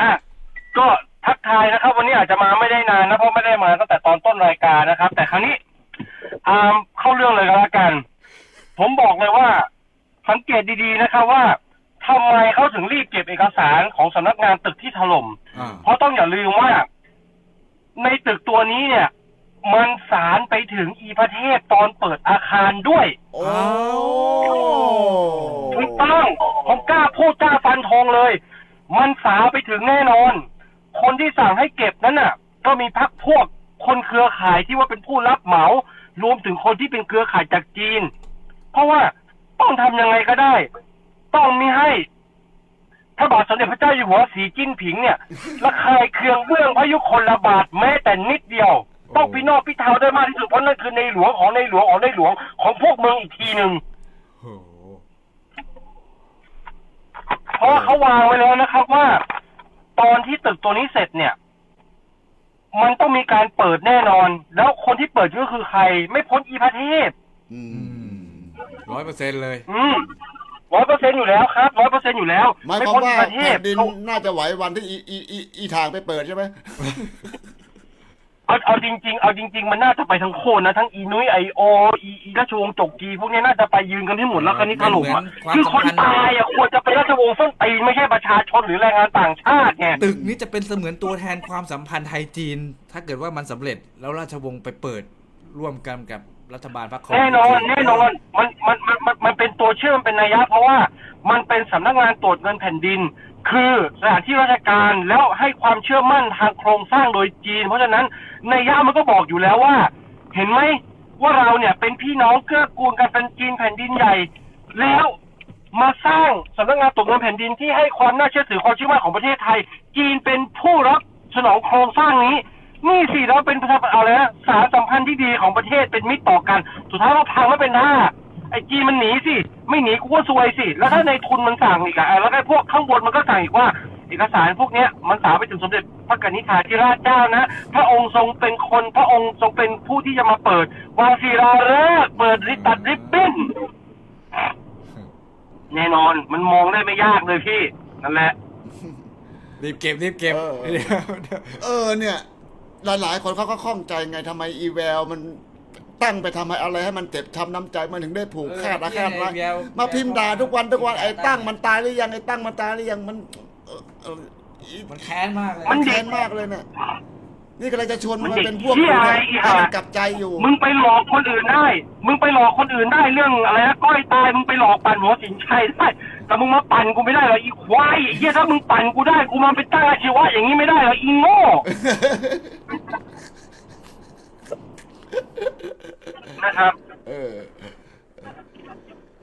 อะก็ทักทายนะครับ วันนี้อาจจะมาไม่ได้นานนะเพราะไม่ได้มาตั้งแต่ตอนต้นรายการนะครับ แต่ครั้นี้อ่าเข้าเรื่องเลยก็แล้วกัน ผมบอกเลยว่า สังเกตดีๆนะครับว่าทำไมเขาถึงรีบเก็บเอกสารของสำนักงานตึกที่ถล่ม อ่าเพราะต้องอย่าลืมว่า ในตึกตัวนี้เนี่ย มันสารไปถึงอีประเทศตอนเปิดอาคารด้วยโอ้ถูกต้องผมกล้าพูดกล้าฟันธงเลย มันสาวไปถึงแน่นอน คนที่สั่งให้เก็บนั้นน่ะ ก็มีพักพวกคนเครือข่ายที่ว่าเป็นผู้รับเหมา รวมถึงคนที่เป็นเครือข่ายจากจีน เพราะว่าต้องทำยังไงก็ได้ ต้องมีให้พระบาทสมเด็จพระเจ้าอยู่หัวสีจิ้นผิงเนี่ยระคายเคืองเบื้องพระยุคนลบาทแม้แต่นิดเดียว ต้องพินอกพิเทาได้มากที่สุดเพราะนั่นคือในหลวงของในหลวงของในหลวงของพวกเมืองอีกทีหนึ่ง โอ้โห เพราะว่าเขาวางไว้แล้วนะครับว่า ตอนที่ตึกตัวนี้เสร็จเนี่ย มันต้องมีการเปิดแน่นอน แล้วคนที่เปิดก็คือใคร ไม่พ้นอีพระเทพอือืมมร้อยเปอร์เซ็นต์เลย อืมร้อยเปอร์เซ็นอยู่แล้วครับร้อยเปอร์เซ็นอยู่แล้วหมายไม่ความพ้นอีว่าพระเทแผ่พนดินเขาน่าจะไหววันที่อีอีอีอีทางไปเปิดใช่ไหม เอาเอาจริง ๆ เอาจริง ๆ มันน่าจะไปทั้งโคนนะทั้งอีนุ้ยไอโออีอีราชวงศ์จกกีพวกเนี้ยน่าจะไปยืนกันที่หมดแล้วคันนี้ถล่มอะเหมือนความคือคนสัมพันธ์ตายอะควรจะเป็นราชวงศ์ส้นตีนไม่ใช่ประชาชนหรือแรงงานต่างชาติไงตึกนี้จะเป็นเสมือนตัวแทนความสัมพันธ์ไทยจีน ถ้าเกิดว่ามันสำเร็จแล้วราชวงศ์ไปเปิดร่วมกันกับ รัฐบาลพรรคคอมแน่นอนจีแน่นอนมันมันมันมันมันเป็นตัวเชื่อมเป็นนัยยะเพราะว่ามันเป็นสำนักงานตรวจเงินแผ่นดิน คือสถานที่ราชการแล้วให้ความเชื่อมั่นทางโครงสร้างโดยจีน เพราะฉะนั้นนัยยะมันก็บอกอยู่แล้วว่า เห็นไหมว่าเราเนี่ยเป็นพี่น้องเกื้อกูลกันเป็นจีนแผ่นดินใหญ่ แล้วมาสร้างสำนักงานตรวจเงินแผ่นดินที่ให้ความน่าเชื่อถือความเชื่อมั่นของประเทศไทย จีนเป็นผู้รับสนองโครงสร้างนี้ นี่สิแล้วเป็นประชาอะไรนะสารสัมพันธ์ที่ดีของประเทศเป็นมิตรต่อกัน สุดท้ายก็พังไม่เป็นท่าไอ้จีนมันหนีสิ ไม่หนีกูก็ซวยสิ แล้วถ้าในทุนมันสั่งอีกอะแล้วไอ้พวกข้างบนมันก็สั่งอีกว่า เอกสารพวกเนี้ยมันสาวไปถึงสมเด็จพระกนิษฐาธิราชเจ้านะ พระองค์ทรงเป็นคนพระองค์ทรงเป็นผู้ที่จะมาเปิด วางศิลาฤกษ์เปิดริบตัดริบบิ้นแน่นอนมันมองได้ไม่ยากเลยพี่ นั่นแหละรีบเก็บรีบเก็บเออเดี๋ยวเดี๋ยวเออเนี่ย หลาย ๆ คนเขาก็ข้องใจไงทำไมอีแววมันตั้งไปทำให้อะไรให้มันเจ็บช้ำน้ำใจมันถึงได้ผูกคาดอาฆาตไว้มาพิมพ์ด่าทุกวันทุกวันไอ้ตั้งมันตายหรือยังไอ้ตั้งมันตายหรือยังมันเออเอออีมันแค้นมากเลยมันแค้นมากเลยเนี่ยนี่กำลังจะชวนมันมาเป็นพวกเหี้ยกูอะไรนะอีกให้อะมันกลับใจอยู่ มึงไปหลอกคนอื่นได้ มึงไปหลอกคนอื่นได้เรื่องอะไรนะก้อยตายมึงไปหลอกปั่นหัวสินชัยได้ แต่มึงมาปั่นกูไม่ได้หรอกอีควายไอ้เหี้ยถ้ามึงปั่นกูได้กูมาเป็นตั้งอาชีวะอย่างนี้ไม่ได้หรอกอีโง่ นะครับ เออ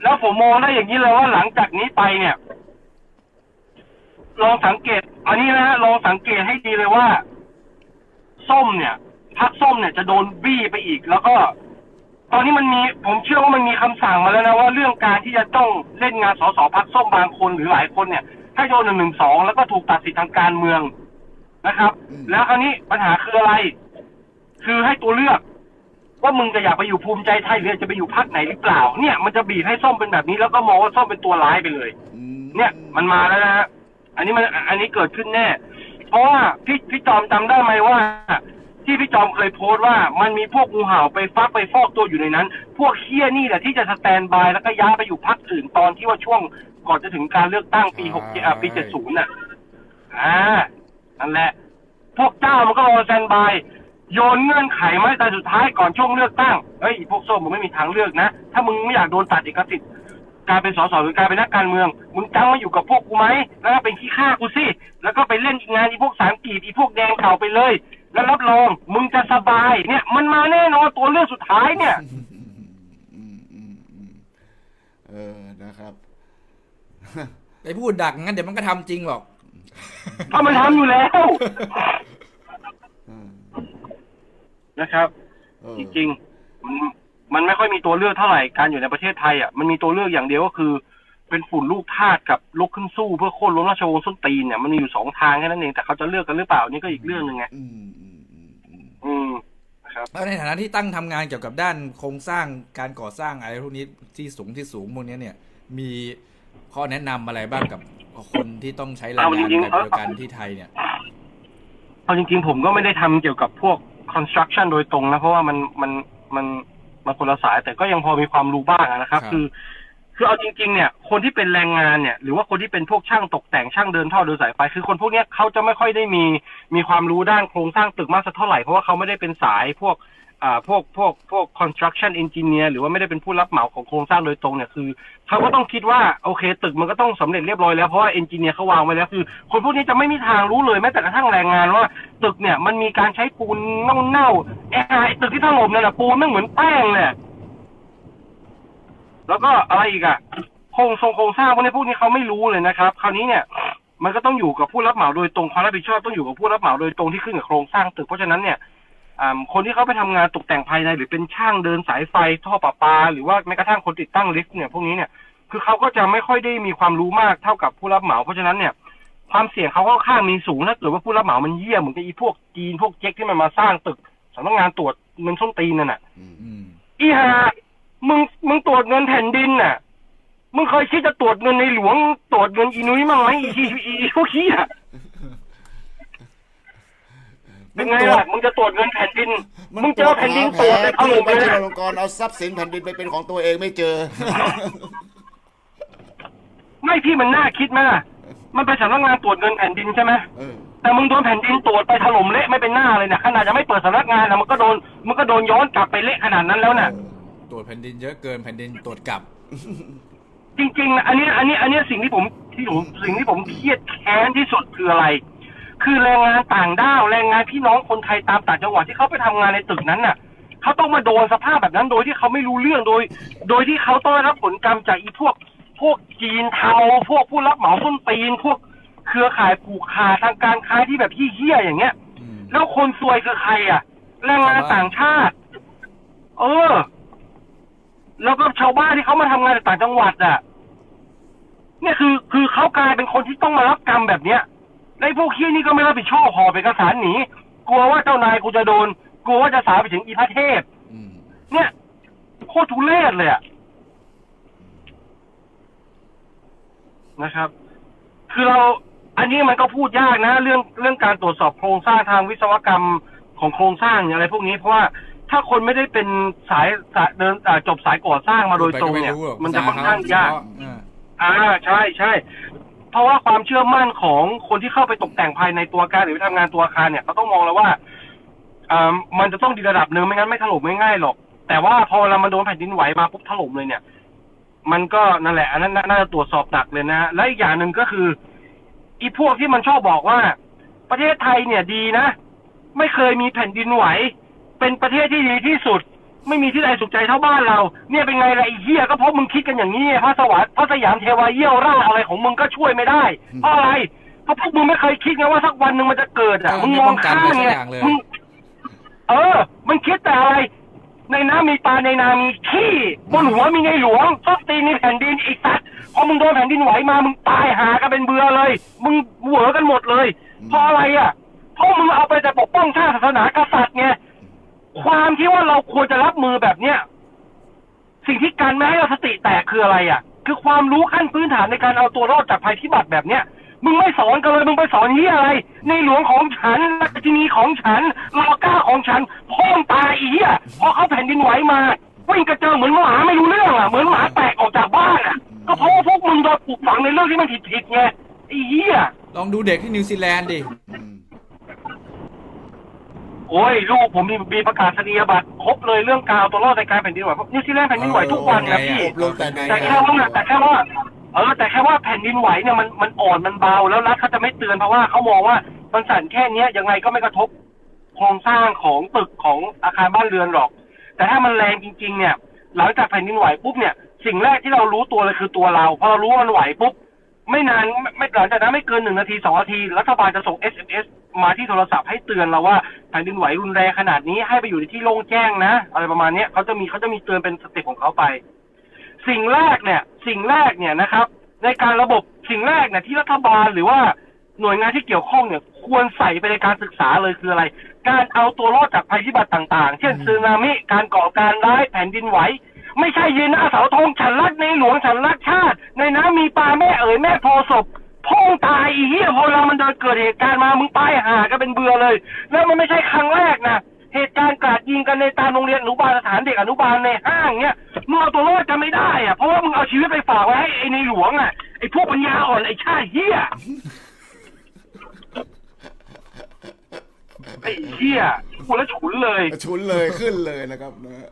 แล้วผมมองได้อย่างนี้เลยว่าหลังจากนี้ไปเนี่ย ลองสังเกต อันนี้นะฮะลองสังเกตให้ดีเลยว่า ส้มเนี่ยพักส้มเนี่ยจะโดนบี้ไปอีก แล้วก็ ตอนนี้มันมีผมเชื่อว่ามันมีคำสั่งมาแล้วนะว่าเรื่องการที่จะต้องเล่นงานสสพักส้มบางคนหรือหลายคนเนี่ย ถ้าโยนหนึ่งหนึ่งสองแล้วก็ถูกตัดสิทธิทางการเมืองนะครับอืมแล้วคราวนี้ปัญหาคืออะไร คือให้ตัวเลือกว่ามึงจะอยากไปอยู่ภูมิใจไทยหรือจะไปอยู่พรรคไหนหรือเปล่า เนี่ยมันจะบีบให้ส้มเป็นแบบนี้แล้วก็มองว่าส้มเป็นตัวร้ายไปเลยอืมเนี่ยมันมาแล้วนะฮะอันนี้มันอันนี้เกิดขึ้นแน่ เพราะว่าพี่พี่จอมจำได้ไหมว่า ที่พี่จอมเคยโพสต์ว่ามันมีพวกงูเห่าไปฟักไปฟอกตัวอยู่ในนั้น พวกเคี้ยนี่แหละที่จะสแตนบายแล้วก็ย้ายไปอยู่พรรคอื่นตอนที่ว่าช่วงก่อนจะถึงการเลือกตั้งปีหกอ่าปีเจ็ดศูนย์น่ะ อ่านั่นแหละ พวกเจ้ามันก็รอสแตนบายโยนเงื่อนไขมาแต่สุดท้ายก่อนช่วงเลือกตั้งเฮ้ยพวกส้มมึงไม่มีทางเลือกนะ ถ้ามึงไม่อยากโดนตัดเอกสิทธิ์การเป็นสสหรือการเป็นนักการเมือง มึงจังมาอยู่กับพวกกูไหมแล้วก็เป็นขี้ข้ากูสิแล้วก็ไปเล่นอีกงานอีพวกสามกีดอีพวกแดงเข่าไปเลย แล้วรับรอง มึงจะสบาย เนี่ย มันมาแน่นอนตัวเลือกสุดท้ายเนี่ยอืมอืมอืมเออนะครับไอ้พูดดักงั้นเดี๋ยวมันก็ทำจริงหรอกก็มันทำอยู่แล้วอืมนะครับเออจริงๆมันมันไม่ค่อยมีตัวเลือกเท่าไหร่การอยู่ในประเทศไทยอะมันมีตัวเลือกอย่างเดียวก็คือ เป็นฝุ่นลูกทาสกับลุกขึ้นสู้เพื่อโค่นล้มราชวงศ์ส้นตีนเนี่ยมันมีอยู่สองทางแค่นั้นเองแต่เขาจะเลือกกันหรือเปล่านี่ก็อีกเรื่องหนึ่งไง อืมอืมอืมอืมอืมนะครับแล้วในฐานะที่ตั้งทำงานเกี่ยวกับด้านโครงสร้างการก่อสร้างอะไรพวกนี้ที่สูงที่สูงพวกนี้เนี่ย มีข้อแนะนำอะไรบ้างกับคนที่ต้องใช้แรงเอางานจริงๆแบบเออเดียวกันที่ไทยเนี่ยเอาจริงๆผมก็ไม่ได้ทำเกี่ยวกับพวก construction โดยตรงนะ เพราะว่ามันมันมันมันคนละสายแต่ก็ยังพอมีความรู้บ้างอะนะครับครับคือ คือเอาจริงๆ เนี่ย คนที่เป็นแรงงานเนี่ย หรือว่าคนที่เป็นพวกช่างตกแต่งช่างเดินท่อเดินสายไฟ คือคนพวกเนี้ยเขาจะไม่ค่อยได้มีมีความรู้ด้านโครงสร้างตึกมากสักเท่าไหร่ เพราะว่าเขาไม่ได้เป็นสายพวกอ่าพวกพวกพวก construction engineer หรือว่าไม่ได้เป็นผู้รับเหมาของโครงสร้างโดยตรงเนี่ยคือเขาก็ต้องคิดว่าโอเค ตึกมันก็ต้องสำเร็จเรียบร้อยแล้วเพราะว่าเอนจิเนียร์เขาวางไว้แล้วคือ คนพวกนี้จะไม่มีทางรู้เลยแม้แต่กระทั่งแรงงานว่า ตึกเนี่ยมันมีการใช้ปูนเน่าๆไอ้ไอ้ตึกที่ถล่มนั่นแหะปูนม่งเหมือนแป้งเลย แล้วก็อะไรอีกอะโครงทรงโครงสร้างพวกนี้พวกนี้เขาไม่รู้เลยนะครับ คราวนี้เนี่ย มันก็ต้องอยู่กับผู้รับเหมาโดยตรงความรับผิดชอบต้องอยู่กับผู้รับเหมาโดยตรงที่ขึ้นกับโครงสร้างตึกเพราะฉะนั้นเนี่ยอ่าคนที่เขาไปทำงานตกแต่งภายในหรือเป็นช่างเดินสายไฟท่อประปา หรือว่าแม้กระทั่งคนติดตั้งลิฟต์เนี่ยพวกนี้เนี่ยคือเขาก็จะไม่ค่อยได้มีความรู้มากเท่ากับผู้รับเหมา เพราะฉะนั้นเนี่ยความเสี่ยงเขาก็ข้างมีสูงถ้าเกิดว่าผู้รับเหมามันเยี่ยมเหมือนกับอีพวกจีนพวกเจ๊กที่มันมาสร้างตึกสำนักงานตรวจเงินส้นตีนนั่นน่ะอืมอืมอีห่า มึงมึงตรวจเงินแผ่นดินน่ะ มึงเคยคิดจะตรวจเงินในหลวงตรวจเงินอีนุ้ยมั้างไหมอีทีอีอีพวกขี้อะเป็นไงล่ะมึงจะตรวจเงินแผ่นดิน มึงเจอแผ่นดินตรวจแต่ถล่มไปเลยที่นะลงกรณ์เอาทรัพย์สินแผ่นดินไปเป็นของตัวเองไม่เจอ ไม่พี่มันน่าคิดไหมล่ะ มันเป็นสำนักงานตรวจเงินแผ่นดินใช่ไหมเออ แต่มึงโดนแผ่นดินตรวจไปถล่มเละไม่เป็นหน้าเลยนะขนาดจะไม่เปิดสำนักงานนะมันก็โดนมันก็โดนย้อนกลับไปเละขนาดนั้นแล้วน่ะ ตรวจแผ่นดินเยอะเกินแผ่นดินตรวจกลับ จริงๆนะอันนี้อันนี้อันนี้สิ่งที่ผมที่ผมสิ่งที่ผมเครียดแค้นที่สุดคืออะไร คือแรงงานต่างด้าวแรงงานพี่น้องคนไทยตามต่างจังหวัดที่เขาไปทำงานในตึกนั้นน่ะเขาต้องมาโดนสภาพแบบนั้นโดยที่เขาไม่รู้เรื่องโดย โดยที่เขาต้องได้รับผลกรรมจากอีพวก พวกจีนเทาพวกผู้รับเหมาส้นตีน พวกเครือข่ายผูกขาดทางการค้าที่แบบเหี้ยๆอย่างเงี้ย อืม แล้วคนซวยคือใครอะแรงงานต่างชาติ เออ แล้วก็ชาวบ้านที่เขามาทำงานในต่างจังหวัดอะ เนี่ยคือคือเขากลายเป็นคนที่ต้องมารับกรรมแบบเนี้ยแล้วไอ้พวกเฮี้ยนี่ก็ไม่รับผิดชอบหอบเอกสารหนีกลัวว่าเจ้านายกูจะโดนกลัวว่าจะสาวไปถึงอีพระเทพเนี่ยโคตรทุเรศเลยอะนะครับ คือเราอันนี้มันก็พูดยากนะ เรื่องเรื่องการตรวจสอบโครงสร้างทางวิศวกรรมของโครงสร้างอะไรพวกนี้เพราะว่า ถ้าคนไม่ได้เป็นสายสายเดินอ่าจบสายก่อสร้างมาโดยตรงเนี่ยพูดไปก็ไม่หรอกมันจะค่อนข้างยากอ่าอ่าใช่ใช่เพราะว่าความเชื่อมั่นของคนที่เข้าไปตกแต่งภายในตัวอาคารหรือไปทำงานตัวอาคารเนี่ยเขาต้องมองแล้วว่าอ่ามันจะต้องดีระดับหนึ่งไม่งั้นไม่ถล่มง่ายๆหรอก แต่ว่าพอเวลามันโดนแผ่นดินไหวมาปุ๊บถล่มเลยเนี่ย มันก็นั่นแหละอันนั้นน่าน่าจะตรวจสอบหนักเลยนะและอีกอย่างหนึ่งก็คืออีพวกที่มันชอบบอกว่า ประเทศไทยเนี่ยดีนะ ไม่เคยมีแผ่นดินไหว เป็นประเทศที่ดีที่สุด ไม่มีที่ใดสุขใจเท่าบ้านเรา เนี่ยเป็นไงล่ะไอ้เหี้ยก็เพราะมึงคิดกันอย่างนี้ไงพระสวัสดิ์พระสยามเทวาเยี่ยวราชอะไรของมึงก็ช่วยไม่ได้เพราะอะไรเพราะพวกมึงไม่เคยคิดไงว่าสักวันหนึ่งมันจะเกิดอะเออมึงไม่มองป้องกันข้ามเลยสักไงอย่างเลยมึงเออ มันคิดแต่อะไร ในน้ำมีปลาในนามีขี้บนหัวมีในหลวงต้นตีนมีแผ่นดินไอีสัตว์พอมึงโดนแผ่นดินไหวมามึงตายหากันเป็นเบือเลย มึงเหวอกันหมดเลยเพราะอะไรอะเพราะมึงเอาไปแต่ปกป้องชาติศาสนากษัตริย์ไง ความที่ว่าเราควรจะรับมือแบบเนี้ยสิ่งที่การไม่ให้เราสติแตกคืออะไรอะ คือความรู้ขั้นพื้นฐานในการเอาตัวรอดจากภัยพิบัติแบบเนี้ยมึงไม่สอนกันเลยมึงไปสอนที่อะไร ในหลวงของฉันราชินีของฉันรอก้าของฉันพ่อมตาอีเหี้ยพอเขาแผ่นดินไหวมาวิ่งกระเจิงเหมือนหมาไม่รู้เรื่องอะเหมือนหมาแตกออกจากบ้านอะ ก็เพราะว่าพวกมึงโดนปลูกฝังในเรื่องที่มันผิดๆไงไอ้เหี้ยลองดูเด็กที่นิวซีแลนด์ดิ โอ้ยลูกผมมีมีประกาศนียบัตรครบเลยเรื่องการเอาตัวรอดในการแผ่นดินไหวเพราะนิวซีแลนด์แผ่นดินไหวทุกวันนะพี่ อบรมแต่เด็กแต่แค่ว่าแต่แค่ว่าเออแต่แค่ว่าแผ่นดินไหวเนี่ยมันมันอ่อนมันเบาแล้วรัฐเขาจะไม่เตือนเพราะว่าเขามองว่ามันสั่นแค่เนี้ยยังไงก็ไม่กระทบโครงสร้างของตึกของอาคารบ้านเรือนหรอก แต่ถ้ามันแรงจริง ๆ เนี่ย หลังจากแผ่นดินไหวปุ๊บเนี่ย สิ่งแรกที่เรารู้ตัวเลยคือตัวเราพอเรารู้ว่ามันไหวปุ๊บ ไม่นานไม่ไม่หลังจากนั้นไม่เกินหนึ่งนาทีสองนาที รัฐบาลจะส่ง SMS มาที่โทรศัพท์ให้เตือนเราว่าแผ่นดินไหวรุนแรงขนาดนี้ให้ไปอยู่ในที่โล่งแจ้งนะ อะไรประมาณเนี้ยเขาจะมีเขาจะมีเตือนเป็นสเต็ปของเขาไป สิ่งแรกเนี่ย สิ่งแรกเนี่ยนะครับ ในการระบบสิ่งแรกเนี่ยที่รัฐบาลหรือว่าหน่วยงานที่เกี่ยวข้องเนี่ย ควรใส่ไปในการศึกษาเลยคืออะไร การเอาตัวรอดจากภัยพิบัติต่าง ๆ เช่นสึนามิการก่อการร้ายแผ่นดินไหว ไม่ใช่ยืนหน้าเสาธงฉันรักในหลวงฉันรักชาติ ในน้ำมีปลาแม่เอ๋ยแม่โพศพพ่องตายอีเหี้ยพอเรามันเดินเกิดเหตุการณ์มามึงตายหาก็เป็นเบื่อเลย แล้วมันไม่ใช่ครั้งแรกนะเหตุการณ์กราดยิงกันในตามโรงเรียนอนุบาลสถานเด็กอนุบาลในห้างเนี้ยมึงเอาตัวรอดกันไม่ได้อะเพราะว่ามึงเอาชีวิตไปฝากไว้ให้ไอ้ในหลวงอะไอ้พวกปัญญาอ่อนไอ้ชาติเหี้ยไอ้เหี้ยกูแล้วฉุนเลย ชุนเลยขึ้นเลยนะครับนะ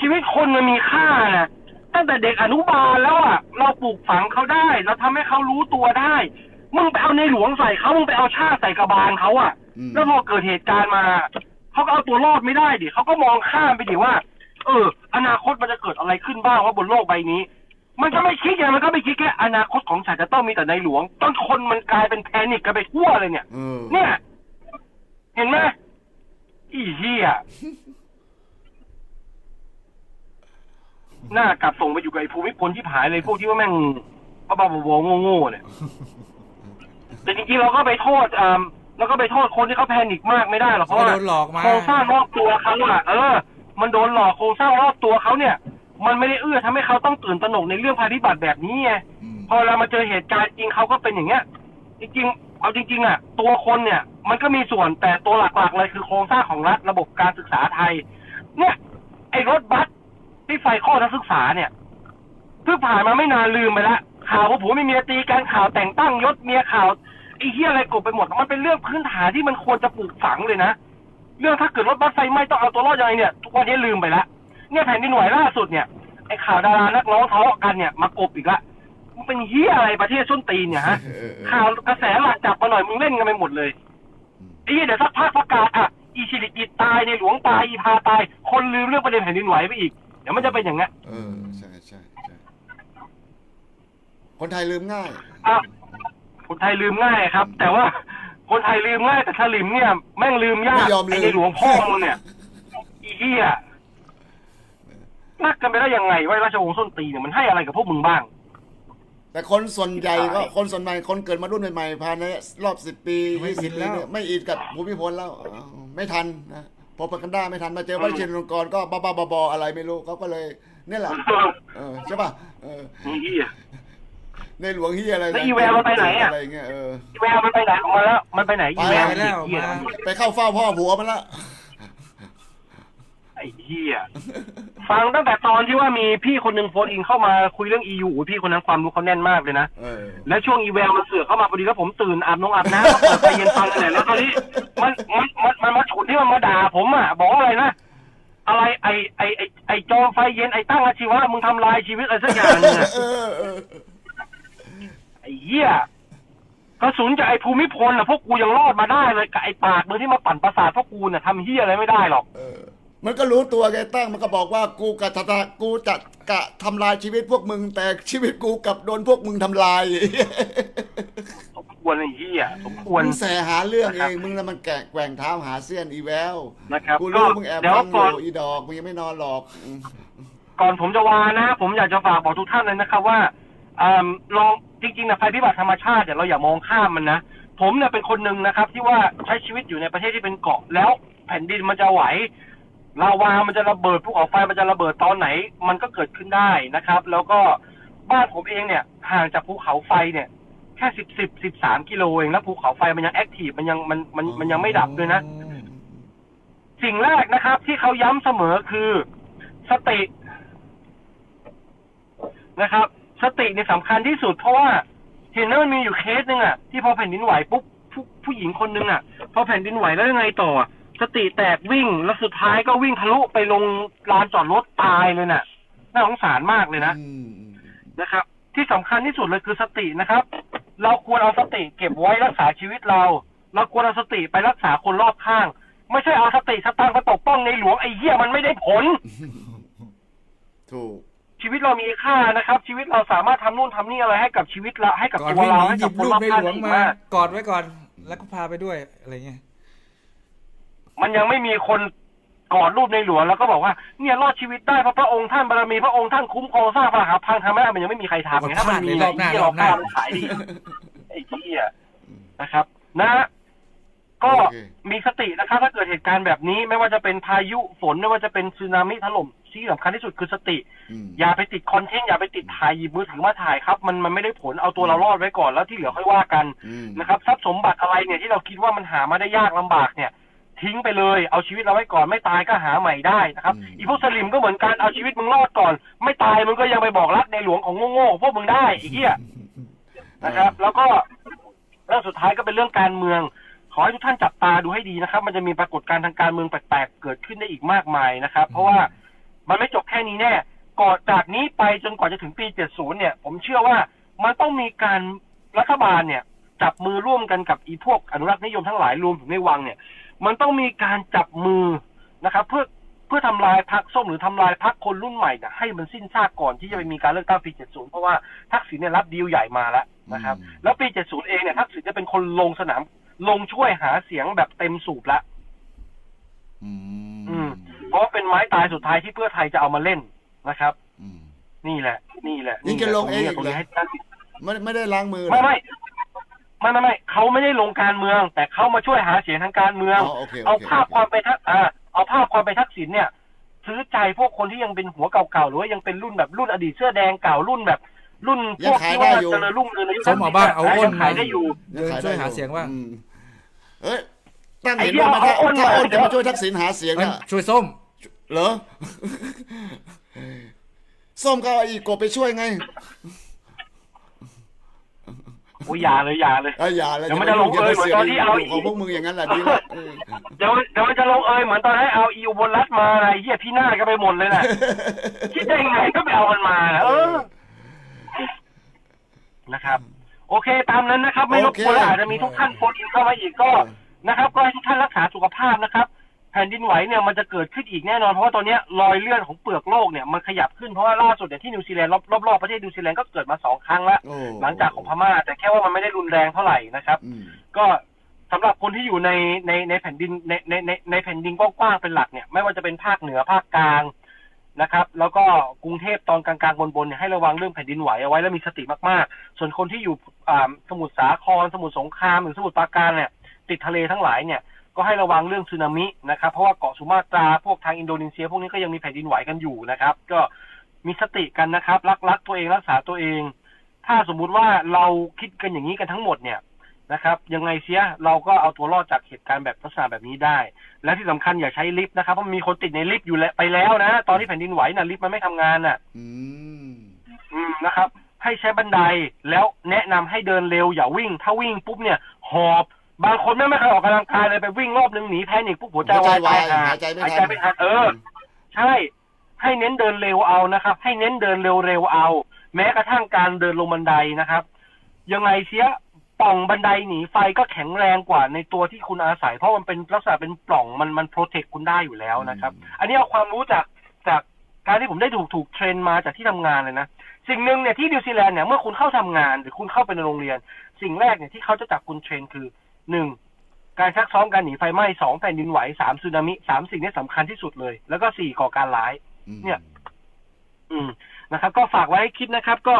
ชีวิตคนมันมีค่านะตั้งแต่เด็กอนุบาลแล้วอะเราปลูกฝังเขาได้ เราทำให้เขารู้ตัวได้มึงไปเอาในหลวงใส่เขามึงไปเอาชาติใส่กระบาลเขาอะอืมแล้วพอเกิดเหตุการณ์มาเขาก็เอาตัวรอดไม่ได้ดิเขาก็มองข้ามไปดิว่า เออ อนาคตมันจะเกิดอะไรขึ้นบ้างว่าบนโลกใบนี้ มันก็ไม่คิดไงมันก็ไม่คิดแค่อนาคตของฉันจะต้องมีแต่ในหลวงต้นคนมันกลายเป็นแพนิคกันไปทั่วเลยเนี่ยเออเนี่ย เห็นไหมอีเหี้ย หน้ากลับส่งไปอยู่กับไอ้ภูมิพลที่ผายเลยพวกที่ว่าแม่งบ้าๆบอๆโง่ๆเนี่ย แต่จริงๆเราก็ไปโทษอ่าเราก็ไปโทษคนที่เขาแพนิคมากไม่ได้หรอกเพราะเขาว่าโดนหลอกมาโครงสร้างรอบตัวเขาอะเออ มันโดนหลอกโครงสร้างรอบตัวเขาเนี่ย มันไม่ได้เอื้อทำให้เขาต้องตื่นตระหนกในเรื่องภัยพิบัติแบบนี้ไงอืมพอเรามาเจอเหตุการณ์จริงเขาก็เป็นอย่างเงี้ย จริงๆ เอาจริง ๆอะตัวคนเนี่ย มันก็มีส่วนแต่ตัวหลักๆเลยคือโครงสร้างของรัฐระบบการศึกษาไทย เนี่ย ไอ้รถบัส ที่ไฟข้อนักศึกษาเนี่ยเพิ่งผ่านมาไม่นานลืมไปละข่าวว่าผัวไม่เมียตีกันข่าวแต่งตั้งยศเมียข่าวไอ้เหี้ยอะไรกบไปหมด มันเป็นเรื่องพื้นฐานที่มันควรจะปลูกฝังเลยนะเรื่องถ้าเกิดรถบัสไฟไหม้ต้องเอาตัวรอดยังไงเนี่ยทุกวันนี้ลืมไปละเนี่ยแผ่นดินไหวล่าสุดเนี่ยไอ้ข่าวดารานักร้องทะเลาะกันเนี่ยมากบอีกละมันเป็นเหี้ยอะไรประเทศส้นตีนเนี่ยฮะเออเออข่าวกระแสหลักจับมาหน่อยมึงเล่นกันไปหมดเลยไอ้เหี้ยเดี๋ยวสักพักประกาศอะอีชิริกิตายในหลวงตายอีพาตาย คนลืมเรื่องประเด็นแผ่นดินไหวไปอีก เดี๋ยวมันจะเป็นอย่างเงี้ยเออใช่ใช่ใช่คนไทยลืมง่ายอะคนไทยลืมง่ายครับ แต่ว่าคนไทยลืมง่ายแต่สลิมเนี่ยแม่งลืมยากไม่ยอมลืมไอ้ในหลวงพ่อมึงเนี่ยอีเหี้ยนักกันไปได้ยังไงว่าราชวงศ์ส้นตีนเนี่ยมันให้อะไรกับพวกมึงบ้าง แต่คนส่วนใหญ่ก็ใช่คนส่วนใหญ่คนเกิดมารุ่นใหม่ๆภายในรอบสิบปีไม่ยี่สิบอินปีแล้วเนี่ยไม่อินกับภูมิพลแล้วอ้าวไม่ทันนะ พอประกันได้ไม่ทันมาเจอวัชิรลงกรณ์ก็บ้าๆบอๆอะไรไม่รู้เขาก็เลยเนี่ยแหละเออใช่ป่ะเอออีเหี้ยในหลวงเฮียอะไรแล้วอีแววมันไปไหนอะอะไรเงี้ยเอออีแววมันไปไหนของมันแล้วมันไปไหนอีแววไปแล้วไอ้เหี้ยมาไปเข้าเฝ้าพ่อผัวมันละ ไอ้เหี้ยฟังตั้งแต่ตอนที่ว่ามีพี่คนหนึ่งโฟนอินเข้ามาคุยเรื่อง EU โอ้ยพี่คนนั้นความรู้เขาแน่นมากเลยนะ เออ แล้วช่วงอีเวลมันเสือกเข้ามาพอดีแล้วผมตื่นอาบน้องอาบน้ำก็เปิดไฟเย็นฟังกันเลยแล้วตอนนี้มันมันมันมันมาฉุนที่มันมาด่าผมอะบอกว่าอะไรนะอะไรไอไอไอไอจอมไฟเย็นไอตั้งอาชีวะมึงทำลายชีวิตอะไรสักอย่างหนึงอะเออเออไอ้เหี้ยกระสุนจากไอภูมิพลอะพวกกูยังรอดมาได้เลยกับไอปากมือที่มาปั่นประสาทพวกกูเนี่ยทำเหี้ยอะไรไม่ได้หรอก เออ มันก็รู้ตัวไงตั้งมันก็บอกว่ากูกะทะกูจะกะทำลายชีวิตพวกมึง แต่ชีวิตกูกลับโดนพวกมึงทำลายสมควรไอ้เหี้ยสมควรมึงแสหาเรื่องนะเอครับงมึงแล้วมันแกะแกว่งเท้าหาเสี้ยนอีแววนะครับกูรู้ก็มึงแอบเดี๋ยวฟังอก่อนยู่อีดอกมึงยังไม่นอนหรอกอืมก่อนผมจะวานะ ผมอยากจะฝากบอกทุกท่านเลยนะครับว่าอ่าลองจริงๆนะภัยพิบัติธรรมชาติเนี่ยเราอย่ามองข้ามมันนะผมเนี่ยเป็นคนหนึ่งนะครับ ที่ว่าใช้ชีวิตอยู่ในประเทศที่เป็นเกาะแล้ว แผ่นดินมันจะไหว ลาวามันจะระเบิดภูเขาไฟมันจะระเบิดตอนไหน มันก็เกิดขึ้นได้นะครับ แล้วก็บ้านผมเองเนี่ยห่างจากภูเขาไฟเนี่ย แค่สิบสิบสิบสามกิโลเองแล้วภูเขาไฟมันยังแอคทีฟมันยังมันมันมันยังไม่ดับด้วยนะ สิ่งแรกนะครับ ที่เขาย้ำเสมอคือสตินะครับ สติเนี่ยสำคัญที่สุดเพราะว่าเห็นว่ามันมีอยู่เคสหนึ่งอะที่พอแผ่นดินไหวปุ๊บผู้ผู้หญิงคนหนึ่งอะพอแผ่นดินไหวแล้วยังไงต่ออะ สติแตกวิ่งแล้วสุดท้ายก็วิ่งทะลุไปลงลานจอดรถตายเลยน่ะน่าสงสารมากเลยนะอืมอืมนะครับ ที่สำคัญที่สุดเลยคือสตินะครับ เราควรเอาสติเก็บไว้รักษาชีวิตเรา เราควรเอาสติไปรักษาคนรอบข้าง ไม่ใช่เอาสติสตางค์ไปปกป้องในหลวงไอ้เหี้ยมันไม่ได้ผล ถูกชีวิตเรามีค่านะครับ ชีวิตเราสามารถทำนู่นทำนี่อะไรให้กับชีวิตเราให้กับก่อนตัววิ่งเราหนีให้หยิกับบคนรูรปอบในข้างหลวงดีมามากกอดไว้ก่อน แล้วก็พาไปด้วยอะไรเงี้ย มันยังไม่มีคนกอดรูปในหลวงแล้วก็บอกว่าเนี่ยรอดชีวิตได้เพราะพระองค์ท่านบารมีพระองค์ท่านคุ้มครองสร้างพระหาพังทำไม่ได้มันยังไม่มีใครทำไงถ้ามันมีรอบหน้าไอ้เหี้ยรอบหน้าเรขายดีไอ้เหี้ยนะครับ นะ ก็โอเคมีสตินะครับ ถ้าเกิดเหตุการณ์แบบนี้ไม่ว่าจะเป็นพายุฝนไม่ว่าจะเป็นสึนามิถล่มที่สำคัญที่สุดคือสติอืมอย่าไปติดคอนเทนต์อย่าไปติดถ่ายหยิบมือถือมาถ่ายครับ มันมันไม่ได้ผลเอาตัวเรารอดไว้ก่อนแล้วที่เหลือค่อยว่ากันอืมนะครับทรัพย์สมบัติอะไรเนี่ยที่เราคิดว่ามันหามาได้ยากลำบากเนี่ย ทิ้งไปเลย เอาชีวิตเราไว้ก่อนไม่ตายก็หาใหม่ได้นะครับอืมอีพวกสลิมก็เหมือนกันเอาชีวิตมึงรอดก่อน ไม่ตายมึงก็ยังไปบอกรักในหลวงของโง่ๆพวกมึงได้ไอ้เหี้ยนะครับ แล้วก็เรื่องสุดท้ายก็เป็นเรื่องการเมืองขอให้ทุกท่านจับตาดูให้ดีนะครับ มันจะมีปรากฏการณ์ทางการเมืองแปลกๆเกิดขึ้นได้อีกมากมายนะครับ เพราะว่ามันไม่จบแค่นี้แน่ก่อนจากนี้ไปจนกว่าจะถึงปี 70 เนี่ย ผมเชื่อว่ามันต้องมีการรัฐบาลเนี่ย จับมือร่วมกันกับอีพวกอนุรักษ์นิยมทั้งหลายรวมถึงในวังเนี่ย มันต้องมีการจับมือนะครับ เพื่อเพื่อทำลายพรรคส้มหรือทำลายพรรคคนรุ่นใหม่เนี่ยให้มันสิ้นซากก่อนที่จะไปมีการเลือกตั้งปี 70 เพราะว่าทักษิณเนี่ยรับดีลใหญ่มาแล้วนะครับอืมแล้วปี 70 เองเนี่ยทักษิณจะเป็นคนลงสนามลงช่วยหาเสียงแบบเต็มสูบแล้วอือืมมเพราะว่าเป็นไม้ตายสุดท้ายที่เพื่อไทยจะเอามาเล่นนะครับอืมนี่แหละ นี่แหละนี่จะลงเองนี่แหละอีกตรงเหรอนี้ให้ตั้งไม่ไม่ได้ล้างมือเหรอไม่ไม่ ไม่ไม่ไม่เขาไม่ได้ลงการเมือง แต่เขามาช่วยหาเสียงทางการเมือง อ๋อโอเคโอเค เอาภาพโอเคความเป็นทักอ่าเอาภาพความเป็นทักษิณเนี่ย ซื้อใจพวกคนที่ยังเป็นหัวเก่าๆหรือว่ายังเป็นรุ่นแบบรุ่นอดีตเสื้อแดงเก่ารุ่นแบบ รุ่นพยังวกขายที่ได้ว่าอยู่เจริญรุ่งเรืองในยุคส้มเอาบ้างเอาอ้น ยังขายได้อยู่ เดินช่วยหาเสียงบ้างอืมเอ้ยตั้งไอ้เห็นเหี้ยว่ามันถ้าเอาอ้นถ้ามาอ้นเดี๋จะยวมาช่วยทักษิณหาเสียงงั้นเนี่ยช่วยส้ม เหรอ ส้มก็เอาอีกกบไปช่วยไง โอ้ยอย่าเลยอย่าเลยเอ้ยอย่าเลยเดี๋ยวมันจะลงเอยเหมือนตอนที่เอาของพวกมึงอย่างนั้นแหละดีละเออเดี๋ยวเดี๋ยวมันจะลงเอยเหมือนตอนให้เอาอีอุบลรัตน์มาอะไรเหี้ยพี่หน้าก็ไปหมดเลยแหละคิดได้ไงก็ไปเอามันมาน่ะเออนะครับ โอเคตามนั้นนะครับ ไม่รบกวนแล้วอาจจะมีทุกท่านโฟนอินเข้ามาอีกก็นะครับ ก็ให้ทุกท่านรักษาสุขภาพนะครับ แผ่นดินไหวเนี่ยมันจะเกิดขึ้นอีกแน่นอนเพราะว่าตอนเนี้ยรอยเลื่อนของเปลือกโลกเนี่ยมันขยับขึ้นเพราะว่าล่าสุดเนี่ยที่นิวซีแลนด์รอบรอบๆประเทศนิวซีแลนด์ก็เกิดมาสองครั้งแล้วโอ้หลังจากของพม่า แต่แค่ว่ามันไม่ได้รุนแรงเท่าไหร่นะครับอืมก็สำหรับคนที่อยู่ในในในแผ่นดินในในในในแผ่นดินกว้างๆเป็นหลักเนี่ยไม่ว่าจะเป็นภาคเหนือภาคกลางนะครับ แล้วก็กรุงเทพตอนกลางๆบนๆเนี่ยให้ระวังเรื่องแผ่นดินไหวเอาไว้แล้วมีสติมากๆ ส่วนคนที่อยู่อ่าสมุทรสาครสมุทรสงครามหรือสมุทรปราการเนี่ยติดทะเลทั้งหลายเนี่ย ก็ให้ระวังเรื่องสึนามินะครับเพราะว่าเกาะสุมาตราพวกทางอินโดนีเซีย พวกนี้ก็ยังมีแผ่นดินไหวกันอยู่นะครับ ก็มีสติกันนะครับ รักรักตัวเองรักษาตัวเอง ถ้าสมมุติว่าเราคิดกันอย่างนี้กันทั้งหมดเนี่ยนะครับ ยังไงเสียเราก็เอาตัวรอดจากเหตุการณ์แบบลักษณะแบบนี้ได้ และที่สำคัญอย่าใช้ลิฟต์นะครับเพราะมีคนติดในลิฟต์อยู่แล้วไปแล้วนะตอนที่แผ่นดินไหวน่ะลิฟต์มันไม่ทำงานน่ะอืมอืมนะครับ ให้ใช้บันไดแล้วแนะนำให้เดินเร็วอย่าวิ่ง ถ้าวิ่งปุ๊บเนี่ยหอบ บางคนไม่ไม่เคยออกกำลังกายเลยไปวิ่งรอบนึงหนีแพนิคปุ๊บหัวใจหัวใจวายวายตายหาหายใจไม่หายทัใจนไม่ทันเออ ใช่ ให้เน้นเดินเร็วเอานะครับ ให้เน้นเดินเร็วๆเอา แม้กระทั่งการเดินลงบันไดนะครับ ยังไงเสียปล่องบันไดหนีไฟก็แข็งแรงกว่าในตัวที่คุณอาศัย เพราะมันเป็นลักษณะเป็นปล่องมันมันโปรเทคคุณได้อยู่แล้วนะครับ อันนี้เอาความรู้จากจากการที่ผมได้ถูกถูกเทรนมาจากที่ทำงานเลยนะสิ่งหนึ่งเนี่ยที่นิวซีแลนด์เนี่ยเมื่อคุณเข้าทำงานหรือคุณเข้าไปในโรงเรียน สิ่งแรกเนี่ยที่เขาจะจับคุณเทรนคือ หนึ่งการซักซ้อมการหนีไฟไหม้สองแผ่นดินไหวสามสึนามิสามสิ่งนี้สำคัญที่สุดเลย แล้วก็สี่ก่อการร้ายอืมเนี่ย อืมนะครับ ก็ฝากไว้ให้คิดนะครับ ก็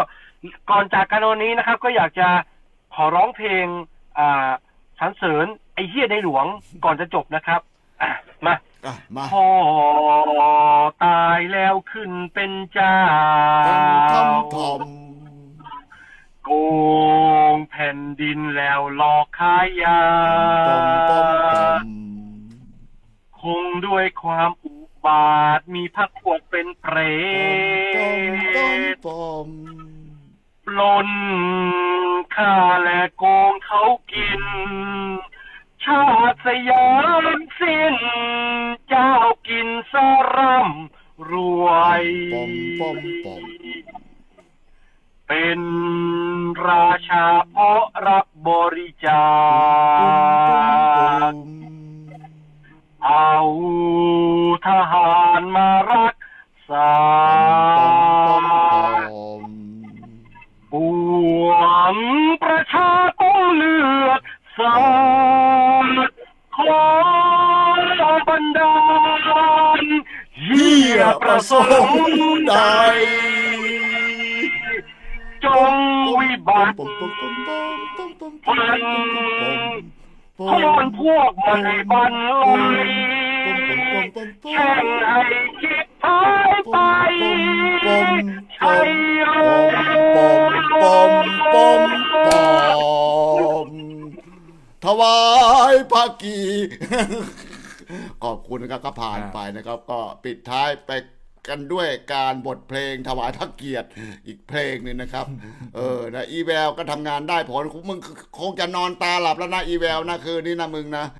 ก่อนจากกันวันนี้นะครับ ก็อยากจะขอร้องเพลง อ่าสรรเสริญไอ้เหี้ยในหลวงก่อนจะจบนะครับอะมาอะมาพ่อตายแล้วขึ้นเป็นเจ้าทำทอมโก งแผ่นดินแล้วหลอกขายยาปมปมปมคงด้วยความอุบาทมีพักพวกเป็นเปรปมปมตปมปล้นฆ่าและโกงเขากิน ชาติสยามสิ้น เจ้ากินสรำรวยปอมปอมปอม เป็นราชาเพราะรับบริจาค เอาทหารมารักษาปวงประชาต้องเลือดสาดขอบันดาลเหี้ยประสงค์ใด จงวิบัติพันคนพวกมันบันลอยแช่งให้คิดท้ายไปใช้ลมปมปมปมปมถวายพระกีขอบคุณนะครับก็ผ่านไปนะครับ ก็ปิดท้ายไป กันด้วยการบทเพลงถวายพระเกียรติอีกเพลงหนึงนะครับ เออนะอีแววก็ทำงานได้ผลมึงคงจะนอนตาหลับแล้วนะอีแววนะคืนนี้นะมึงนะ